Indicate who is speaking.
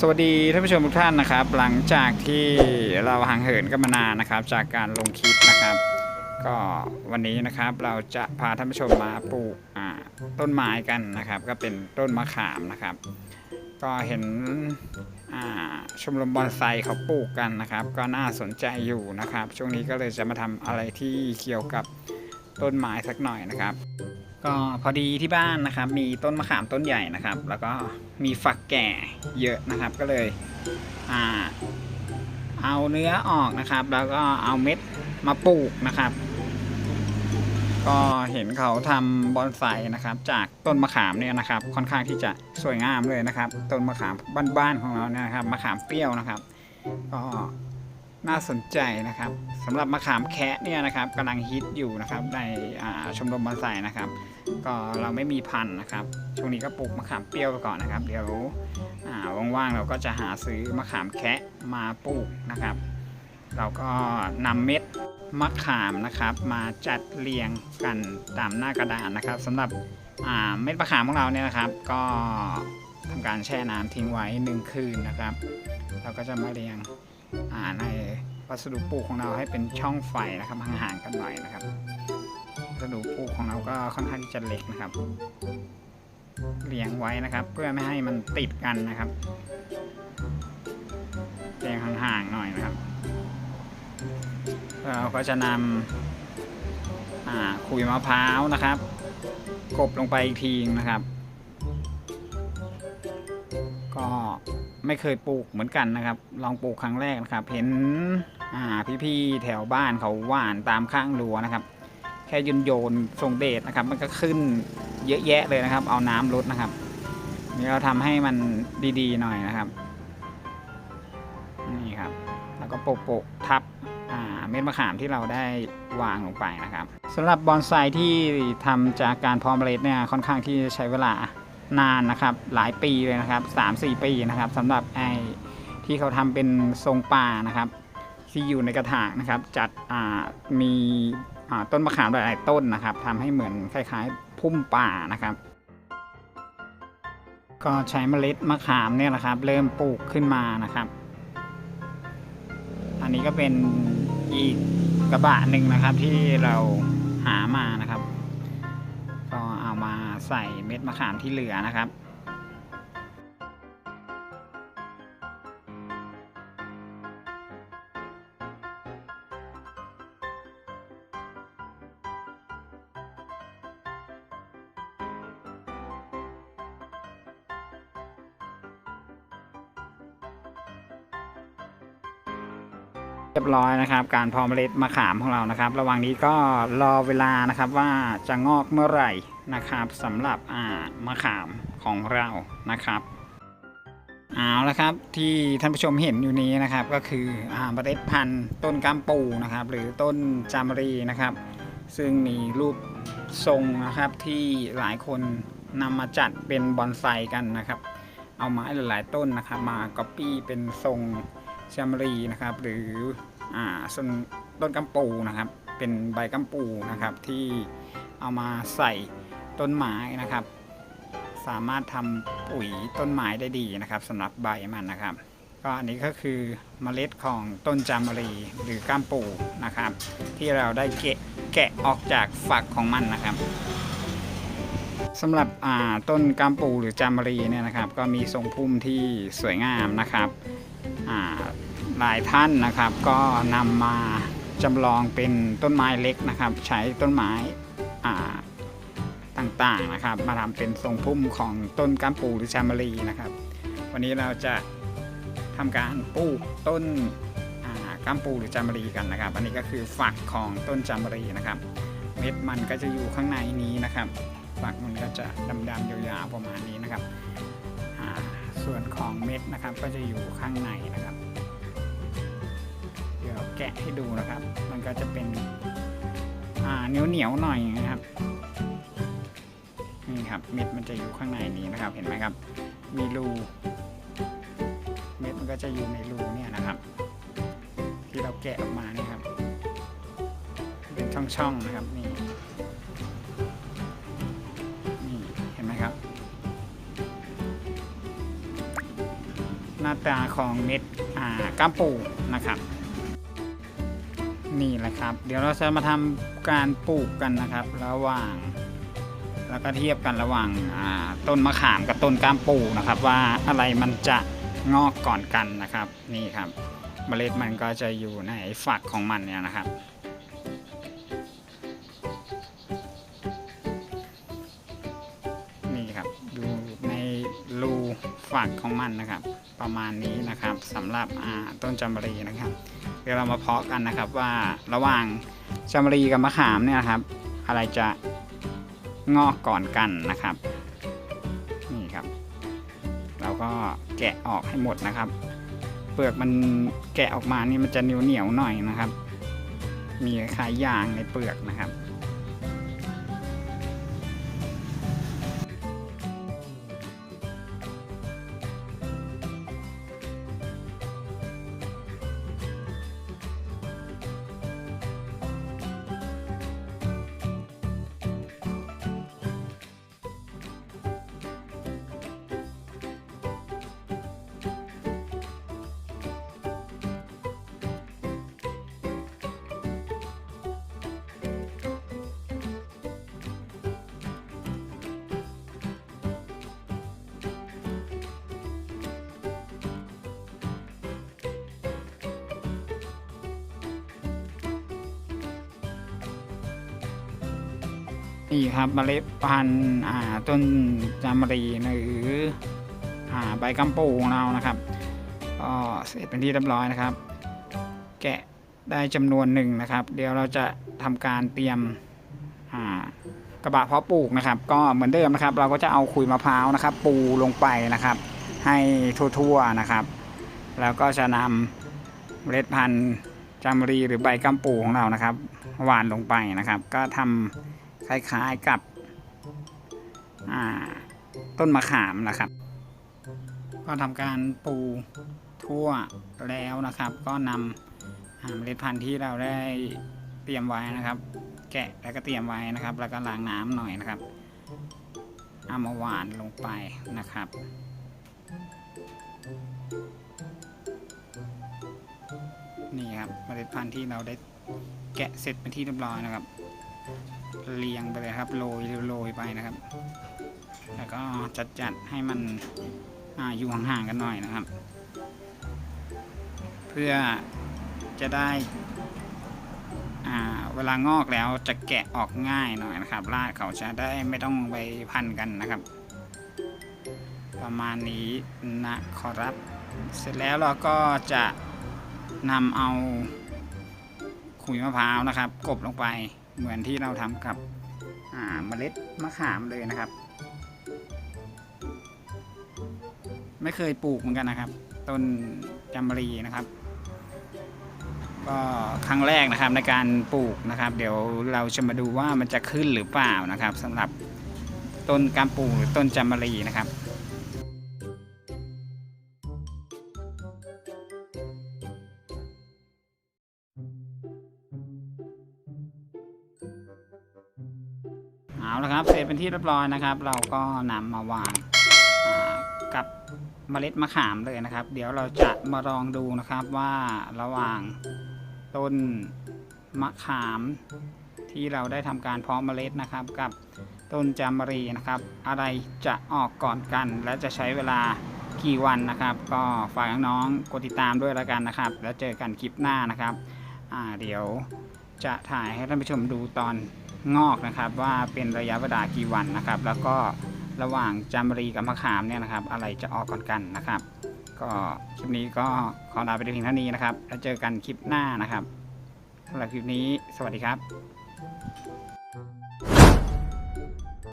Speaker 1: สวัสดีท่านผู้ชมทุกท่านนะครับ หลังจากที่เราห่างเหินกันมานานนะครับ จากการลงคลิปนะครับ ก็วันนี้นะครับเราจะพาท่านผู้ชมมาปลูกต้นไม้กันนะครับ ก็เป็นต้นมะขามนะครับ ก็เห็นชมรมบอนไซเขาปลูกกันนะครับ ก็น่าสนใจอยู่นะครับ ช่วงนี้ก็เลยจะมาทำอะไรที่เกี่ยวกับ ต้นไม้สักหน่อยนะครับ ก็พอดีที่บ้านนะครับ มีต้นมะขามต้นใหญ่นะครับ แล้วก็มีฝักแก่เยอะนะครับ ก็เลยอ่าเอาเนื้อออกนะครับ แล้วก็เอาเม็ดมาปลูกนะครับ ก็เห็นเขาทำบอนไซนะครับ จากต้นมะขามเนี่ยนะครับ ค่อนข้างที่จะสวยงามเลยนะครับ ต้นมะขามบ้านๆของเราเนี่ยนะครับมะขามเปรี้ยวนะครับ ก็ น่าสนใจนะครับสำหรับมะขามแคะเนี่ยนะครับกำลังฮิตอยู่นะครับในชมรมบอนไซนะครับ ก็เราไม่มีพันธุ์นะครับ ช่วงนี้ก็ปลูกมะขามเปรี้ยวไปก่อนนะครับ เดี๋ยวว่างๆเราก็จะหาซื้อมะขามแคะมาปลูกนะครับ เราก็นำเม็ดมะขามนะครับมาจัดเรียงกันตามหน้ากระดานนะครับสำหรับเม็ดมะขามของเราเนี่ยนะครับ ก็ทำการแช่น้ำทิ้งไว้หนึ่งคืนนะครับ เราก็จะมาเรียง ในวัสดุปูของเราให้เป็นช่องไฟนะครับห่างๆกันหน่อยนะครับวัสดุปูของเราก็ค่อนข้างที่จะเล็กนะครับเรียงไว้นะครับ เพื่อไม่ให้มันติดกันนะครับเรียงห่างๆหน่อยนะครับเราก็จะนำขุยมะพร้าวนะครับ กบลงไปอีกทีนะครับ ก็ ไม่เคยปลูกเหมือนกันนะครับ ลองปลูกครั้งแรกนะครับ เห็นอ่าพี่ๆแถวบ้านเขาหว่านตามข้างรั้วนะครับ แค่โยนโยนส่งเดชนะครับ มันก็ขึ้นเยอะแยะเลยนะครับ เอาน้ำลดนะครับนี่เราทำให้มันดีๆหน่อยนะครับนี่ครับ แล้วก็โปะๆทับเม็ดมะขามที่เราได้วางลงไปนะครับสำหรับบอนไซที่ทำจากการเพาะเมล็ดเนี่ยค่อนข้างที่จะใช้เวลา นานนะครับ หลายปีเลยนะครับ3-4 ปีนะครับสำหรับไอ้ที่เขาทำเป็นทรงป่านะครับ ที่อยู่ในกระถางนะครับ จัดมีต้นมะขามหลายต้นนะครับทำให้เหมือนคล้ายๆ พุ่มป่านะครับ ก็ใช้เมล็ดมะขามเนี่ยนะครับ เริ่มปลูกขึ้นมานะครับ อันนี้ก็เป็นอีกกระบะหนึ่งนะครับที่เราหามานะครับ เอามาใส่เม็ดมะขามที่เหลือนะครับ เรียบร้อยนะครับ การพาะเมล็ดมะขามของเรานะครับ ระหว่างนี้ก็รอเวลานะครับว่าจะงอกเมื่อไหร่ นะครับสำหรับมะขามของเรานะครับเอาละครับที่ท่านผู้ชมเห็นอยู่นี้นะครับก็คืออ่าเมล็ดพันธุ์ต้นกัมปูนะครับ หรือต้นจามรีนะครับ ซึ่งมีรูปทรงนะครับที่หลายคนนำมาจัดเป็นบอนไซกันนะครับ เอาไม้หลายๆต้นนะครับ มาก๊อปปี้เป็นทรงชามรีนะครับ หรืออ่าต้นกัมปูนะครับ เป็นใบกัมปูนะครับที่เอามาใส่ ต้นไม้นะครับ สามารถทำปุ๋ยต้นไม้ได้ดีนะครับสำหรับใบมันนะครับ ก็อันนี้ก็คือเมล็ดของต้นจามรีหรือก้ามปูนะครับ ที่เราได้แกะแกะออกจากฝักของมันนะครับสำหรับต้นกัมปูหรือจามรีเนี่ยนะครับ ก็มีทรงพุ่มที่สวยงามนะครับหลายท่านนะครับก็นำมาจำลองเป็นต้นไม้เล็กนะครับ ใช้ต้นไม้อ่า ต่างๆนะครับ มาทำเป็นทรงพุ่มของต้นกัมปูหรือชามารีนะครับ วันนี้เราจะทำการปลูกต้นอ่ากัมปูหรือจามรีกันนะครับ อันนี้ก็คือฝักของต้นจามรีนะครับ เม็ดมันก็จะอยู่ข้างในนี้นะครับ ฝักมันก็จะดำๆยาวๆประมาณนี้นะครับ ส่วนของเม็ดนะครับก็จะอยู่ข้างในนะครับ เดี๋ยวแกะให้ดูนะครับ มันก็จะเป็นเหนียวๆหน่อยนะครับ นี่ครับเม็ดมันจะอยู่ข้างในนี้นะครับเห็นไหมครับ มีรูเม็ดมันก็จะอยู่ในรูเนี่ยนะครับ ที่เราแกะออกมาเนี่ยครับ เป็นช่องๆนะครับนี่นี่เห็นไหมครับ หน้าตาของเม็ดอ่าก้ามปูนะครับนี่แหละครับ เดี๋ยวเราจะมาทำการปลูกกันนะครับ ระหว่าง แล้วก็เทียบกันระหว่างต้นมะขามกับต้นก้ามปูนะครับ ว่าอะไรมันจะงอกก่อนกันนะครับ นี่ครับเมล็ดมันก็จะอยู่ในฝักของมันเนี่ยนะครับนี่ครับดูในรูฝักของมันนะครับ ประมาณนี้นะครับสำหรับต้นจามรีนะครับ เดี๋ยวเรามาเพาะกันนะครับว่าระหว่างจามรีกับมะขามเนี่ยนะครับ อะไรจะ งอกก่อนกันนะครับ นี่ครับ เราก็แกะออกให้หมดนะครับ เปลือกมันแกะออกมานี่มันจะเหนียวเหนียวหน่อยนะครับ มีคล้ายยางในเปลือกนะครับ นี่ครับเมล็ดพันธุ์ต้นจามรีหรือใบกัมปูของเรานะครับก็เสร็จเป็นที่เรียบร้อยนะครับ แกะได้จำนวนหนึ่งนะครับ เดี๋ยวเราจะทำการเตรียมกระบะเพาะปลูกนะครับ ก็เหมือนเดิมนะครับ เราก็จะเอาขุยมะพร้าวนะครับ ปูลงไปนะครับ ให้ทั่วๆนะครับ แล้วก็จะนำเมล็ดพันธุ์จามรีหรือใบกัมปูของเรานะครับหว่านลงไปนะครับ ก็ทำ คล้ายๆกับต้นมะขามนะครับ ก็ทำการปูทั่วแล้วนะครับ ก็นำเมล็ดพันธุ์ที่เราได้เตรียมไว้นะครับ แกะแล้วก็เตรียมไว้นะครับ แล้วก็ล้างน้ำหน่อยนะครับเอามาหวานลงไปนะครับนี่ครับเมล็ดพันธุ์ที่เราได้แกะเสร็จเป็นที่เรียบร้อยนะครับ เรียงไปเลยครับโรยโรยไปนะครับ แล้วก็จัดจัดให้มันออยู่ห่างๆกันหน่อยนะครับ เพื่อจะได้เวลางอกแล้วจะแกะออกง่ายหน่อยนะครับรากเขาจะได้ไม่ต้องไปพันกันนะครับ ประมาณนี้นะครับ เสร็จแล้วเราก็จะนำเอาขุยมะพร้าวนะครับ กบลงไป เหมือนที่เราทำกับอ่าเมล็ดมะขามเลยนะครับ ไม่เคยปลูกเหมือนกันนะครับ ต้นจามรีนะครับ ก็ครั้งแรกนะครับในการปลูกนะครับ เดี๋ยวเราจะมาดูว่ามันจะขึ้นหรือเปล่านะครับสำหรับต้นกามปูหรือต้นจามรีนะครับ เอาละครับเสร็จเป็นที่เรียบร้อยนะครับ เราก็นำมาวางกับเมล็ดมะขามเลยนะครับ เดี๋ยวเราจะมาลองดูนะครับว่าระหว่างต้นมะขามที่เราได้ทำการเพาะเมล็ดนะครับ กับต้นจามรีนะครับ อะไรจะออกก่อนกัน และจะใช้เวลากี่วันนะครับ ก็ฝากน้องๆกดติดตามด้วยแล้วกันนะครับ แล้วเจอกันคลิปหน้านะครับเดี๋ยวจะถ่ายให้ท่านผู้ชมดูตอน งอกนะครับ ว่าเป็นระยะเวลากี่วันนะครับ แล้วก็ระหว่างจามรีกับมะขามเนี่ยนะครับ อะไรจะออกก่อนกันนะครับ ก็คลิปนี้ก็ขอลาไปเพียงเท่านี้นะครับ แล้วเจอกันคลิปหน้านะครับสำหรับคลิปนี้ สวัสดีครับ